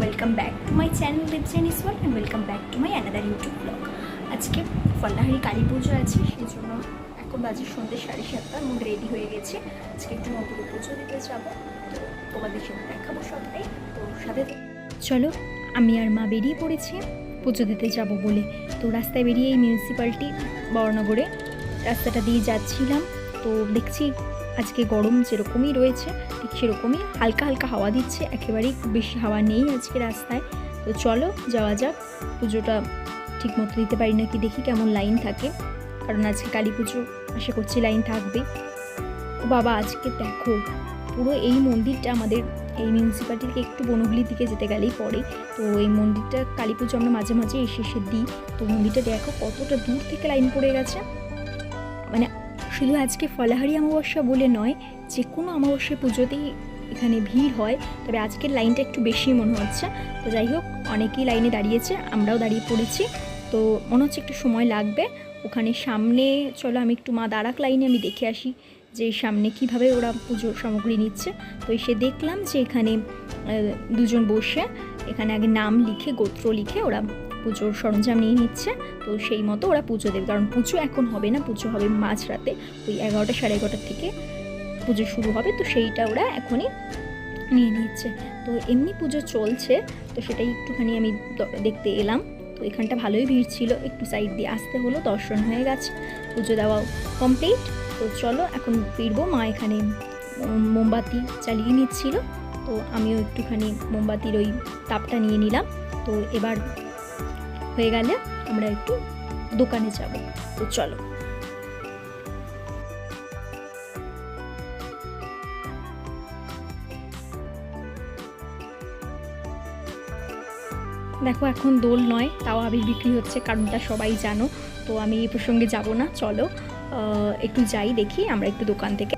Welcome back to my channel দেবজেন ইসওয়াল and welcome back to my another YouTube blog আজকে ফল্লাহারি কালী পুজো আছে, সেই জন্য এখন বাজে সন্ধ্যে সাড়ে সাতটার মধ্যে রেডি হয়ে গেছে। আজকে একটু মন্দিরে পুজো দিতে যাব, তো তোমাদের সাথে দেখাবো সবটাই। তো সাথে চলো, আমি আর মা বেরিয়ে পড়েছি, পুজো দিতে যাব বলে। তো রাস্তায় বেরিয়ে এই মিউনিসিপ্যালিটি বর্ণগরে রাস্তাটা দিয়ে যাচ্ছিলাম। তো দেখছি আজকে গরম যেরকমই রয়েছে, ঠিক সেরকমই হালকা হালকা হাওয়া দিচ্ছে, একেবারেই খুব বেশি হাওয়া নেই আজকে রাস্তায়। তো চলো যাওয়া যাক, পুজোটা ঠিক মতো দিতে পারি নাকি, দেখি কেমন লাইন থাকে। কারণ আজকে কালী পুজো, আশা করছি লাইন থাকবে। ও বাবা, আজকে দেখো, পুরো এই মন্দিরটা আমাদের এই মিউনিসিপ্যালিটি থেকে একটু বনগুলির দিকে যেতে গেলেই পড়ে তো এই মন্দিরটা, কালী পুজো আমরা মাঝে মাঝে এসে এসে দিই। তো মন্দিরটা দেখো কতটা দূর থেকে লাইন পড়ে গেছে। মানে শুধু আজকে ফলাহারি অমাবস্যা বলে নয়, যে কোনো অমাবস্যা পুজোতেই এখানে ভিড় হয়। তবে আজকের লাইনটা একটু বেশি মনে হচ্ছে। তো যাই হোক, অনেকেই লাইনে দাঁড়িয়েছে, আমরাও দাঁড়িয়ে পড়েছি। তো মনে হচ্ছে একটু সময় লাগবে। ওখানে সামনে, চলো আমি একটু মা দাঁড়াক লাইনে আমি দেখে আসি, যে সামনে কীভাবে ওরা পুজোর সামগ্রী নিচ্ছে। তো এসে দেখলাম যে এখানে দুজন বসে, এখানে আগে নাম লিখে, গোত্র লিখে ওরা পুজোর সরঞ্জাম নিয়ে নিচ্ছে। তো সেই মতো ওরা পুজো দেবে। কারণ পুজো এখন হবে না, পুজো হবে মাঝরাতে। ওই এগারোটা সাড়ে এগারোটার থেকে পুজো শুরু হবে। তো সেইটা ওরা এখনই নিয়ে নিচ্ছে। তো এমনি পুজো চলছে। তো সেটাই একটুখানি আমি দেখতে এলাম। তো এখানটা ভালোই ভিড় ছিল। একটু সাইড দিয়ে আসতে হলো, দর্শন হয়ে গেছে। পুজো দেওয়া কমপ্লিট তো চলো, এখন ফিরবো। মা এখানে মোমবাতি চালিয়ে নিচ্ছিল। তো আমিও একটুখানি মোমবাতির ওই তাপটা নিয়ে নিলাম। তো এবার হয়ে গেলে আমরা একটু দোকানে যাব। তো চলো। দেখো, এখন দোল নয়, তাও আবির বিক্রি হচ্ছে, কারণটা সবাই জানো। তো আমি এই প্রসঙ্গে যাব না, চলো। একটু যাই, দেখি, আমরা একটু দোকান থেকে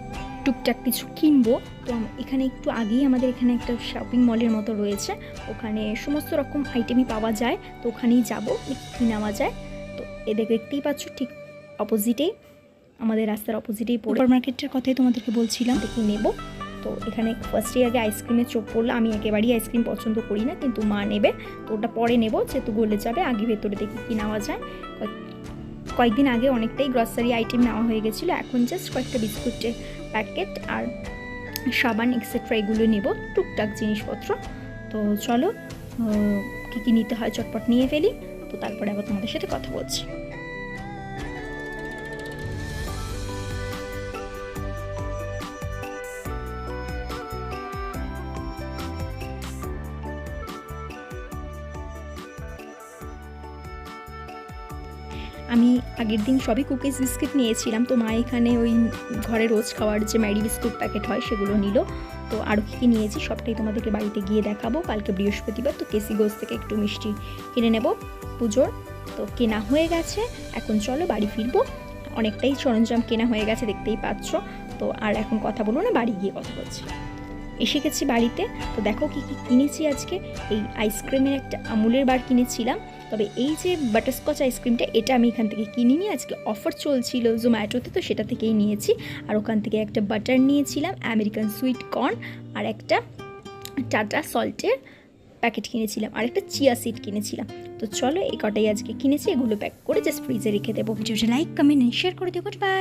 টুকটাক কিছু কিনবো। তো এখানে একটু আগেই আমাদের এখানে একটা শপিং মলের মতো রয়েছে। ওখানে সমস্ত রকম আইটেমই পাওয়া যায়। তো ওখানেই যাব কী নেওয়া যায়। তো এদের দেখতেই পাচ্ছ ঠিক অপোজিটেই আমাদের রাস্তার অপোজিটেই পড়ে। সুপার মার্কেটের কথাই তোমাদেরকে বলছিলাম। দেখি নেব? তো এখানে ফার্স্টেই আগে আইসক্রিমের চোখ পড়ল। আমি একেবারেই আইসক্রিম পছন্দ করি না কিন্তু মা নেবে। তো ওটা পরে নেব যেহেতু গলে যাবে আগে ভেতরে দেখি কী নেওয়া যায়। কয়েকদিন আগে অনেকটাই গ্রসারি আইটেম নেওয়া হয়ে গেছিল। এখন জাস্ট কয়েকটা বিস্কুটের প্যাকেট আর সাবান এক্সেট্রা এগুলো নেব, টুকটাক জিনিসপত্র। তো চলো কী কী নিতে হয় চটপট নিয়ে ফেলি। তো তারপরে আবার তোমাদের সাথে কথা বলছি। আমি আগের দিন সবই কুকিজ বিস্কিট নিয়েছিলাম, তো মা এখানে ওই ঘরে রোজ খাওয়ার যে ম্যারি বিস্কুট প্যাকেট হয় সেগুলো নিল। তো আরও কী কী নিয়েছি সবটাই তোমাদেরকে বাড়িতে গিয়ে দেখাবো, কালকে বৃহস্পতিবার। তো কেসি গোস থেকে একটু মিষ্টি কিনে নেব পুজোর। তো কেনা হয়ে গেছে, এখন চলো বাড়ি ফিরবো। অনেকটাই সরঞ্জাম কেনা হয়ে গেছে, দেখতেই পাচ্ছ। তো আর এখন কথা বলব না, বাড়ি গিয়ে কথা বলছি। এসে গেছি বাড়িতে। তো দেখো কি কি কিনেছি আজকে। এই আইসক্রিমের একটা আমুলের বার কিনেছিলাম। তবে এই যে বাটারস্কচ আইসক্রিমটা এটা আমি এখান থেকে কিনি নি আজকে অফার চলছিল জোম্যাটোতে তো সেটা থেকেই নিয়েছি। আর ওখান থেকে একটা বাটার নিয়েছিলাম আমেরিকান সুইট কর্ন আর একটা টাটা সল্টের প্যাকেট কিনেছিলাম। আর একটা চিয়া সিড কিনেছিলাম। তো চলো, এই কটাই আজকে কিনেছি, এগুলো প্যাক করে জাস্ট ফ্রিজে রেখে দেবো। ভিডিওটা লাইক কমেন্ট শেয়ার করে দেবো বাই